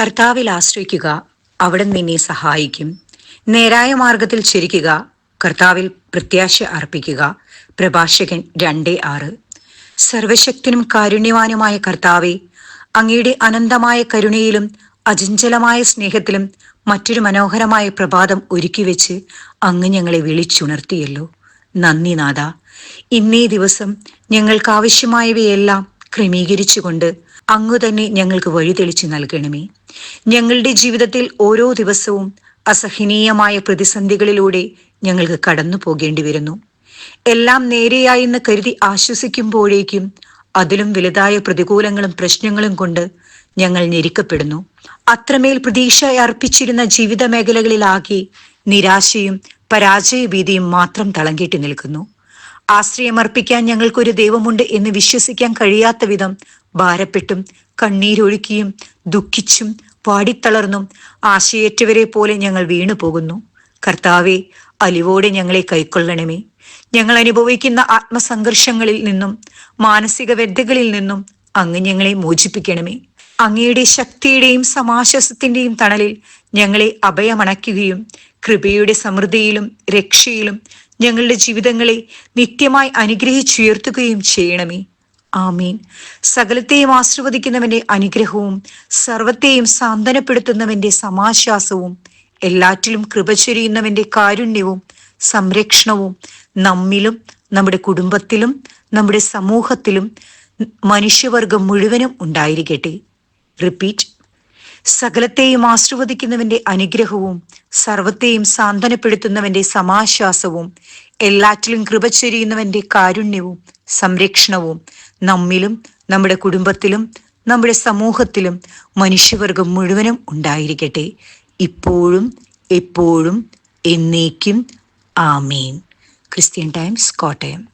കർത്താവിൽ ആശ്രയിക്കുക അവിടെ നിന്നെ സഹായിക്കും. നേരായ മാർഗത്തിൽ ചിരിക്കുക കർത്താവിൽ പ്രത്യാശ അർപ്പിക്കുക. പ്രഭാഷകൻ രണ്ടേ ആറ്. സർവശക്തനും കാരുണ്യവാനുമായ കർത്താവെ അങ്ങയുടെ അനന്തമായ കരുണയിലും അചഞ്ചലമായ സ്നേഹത്തിലും മറ്റൊരു മനോഹരമായ പ്രഭാതം ഒരുക്കിവെച്ച് അങ്ങ് ഞങ്ങളെ വിളിച്ചുണർത്തിയല്ലോ. നന്ദി നാഥ. ഇന്നേ ദിവസം ഞങ്ങൾക്ക് ആവശ്യമായവയെല്ലാം ക്രമീകരിച്ചുകൊണ്ട് അങ്ങു തന്നെ ഞങ്ങൾക്ക് വഴി തെളിച്ചു നൽകണമേ. ഞങ്ങളുടെ ജീവിതത്തിൽ ഓരോ ദിവസവും അസഹനീയമായ പ്രതിസന്ധികളിലൂടെ ഞങ്ങൾക്ക് കടന്നു പോകേണ്ടി വരുന്നു. എല്ലാം നേരെയായെന്ന് കരുതി ആശ്വസിക്കുമ്പോഴേക്കും അതിലും വലുതായ പ്രതികൂലങ്ങളും പ്രശ്നങ്ങളും കൊണ്ട് ഞങ്ങൾ ഞെരുക്കപ്പെടുന്നു. അത്രമേൽ പ്രതീക്ഷ അർപ്പിച്ചിരുന്ന ജീവിത മേഖലകളിലാകെ നിരാശയും പരാജയ ഭീതിയും മാത്രം തളങ്കെട്ടി നിൽക്കുന്നു. ആശ്രയമർപ്പിക്കാൻ ഞങ്ങൾക്കൊരു ദൈവമുണ്ട് എന്ന് വിശ്വസിക്കാൻ കഴിയാത്ത വിധം ഭാരപ്പെട്ടും കണ്ണീരൊഴുക്കിയും ദുഃഖിച്ചും പാടിത്തളർന്നും ആശയേറ്റവരെ പോലെ ഞങ്ങൾ വീണു പോകുന്നു. കർത്താവെ അലിവോടെ ഞങ്ങളെ കൈക്കൊള്ളണമേ. ഞങ്ങൾ അനുഭവിക്കുന്ന ആത്മസംഘർഷങ്ങളിൽ നിന്നും മാനസിക വ്യഥകളിൽ നിന്നും അങ്ങ് ഞങ്ങളെ മോചിപ്പിക്കണമേ. അങ്ങയുടെ ശക്തിയുടെയും സമാശ്വാസത്തിന്റെയും തണലിൽ ഞങ്ങളെ അഭയമണയ്ക്കുകയും കൃപയുടെ സമൃദ്ധിയിലും രക്ഷയിലും ഞങ്ങളുടെ ജീവിതങ്ങളെ നിത്യമായി അനുഗ്രഹിച്ചുയർത്തുകയും ചെയ്യണമേ. ആമീൻ. സകലത്തെയും ആശീർവദിക്കുന്നവന്റെ അനുഗ്രഹവും സർവത്തെയും സാന്ത്വനപ്പെടുത്തുന്നവന്റെ സമാശ്വാസവും എല്ലാറ്റിലും കൃപ ചൊരിയുന്നവന്റെ കാരുണ്യവും സംരക്ഷണവും നമ്മിലും നമ്മുടെ കുടുംബത്തിലും നമ്മുടെ സമൂഹത്തിലും മനുഷ്യവർഗം മുഴുവനും ഉണ്ടായിരിക്കട്ടെ. റിപ്പീറ്റ് സകലത്തെയും ആശ്രവദിക്കുന്നവന്റെ അനുഗ്രഹവും സർവത്തെയും സാന്ത്വനപ്പെടുത്തുന്നവന്റെ സമാശ്വാസവും എല്ലാറ്റിലും കൃപ ചൊരിയുന്നവന്റെ കാരുണ്യവും സംരക്ഷണവും നമ്മിലും നമ്മുടെ കുടുംബത്തിലും നമ്മുടെ സമൂഹത്തിലും മനുഷ്യവർഗം മുഴുവനും ഉണ്ടായിരിക്കട്ടെ. ഇപ്പോഴും എപ്പോഴും എന്നേക്കും ആമീൻ. Christian times Kottayam.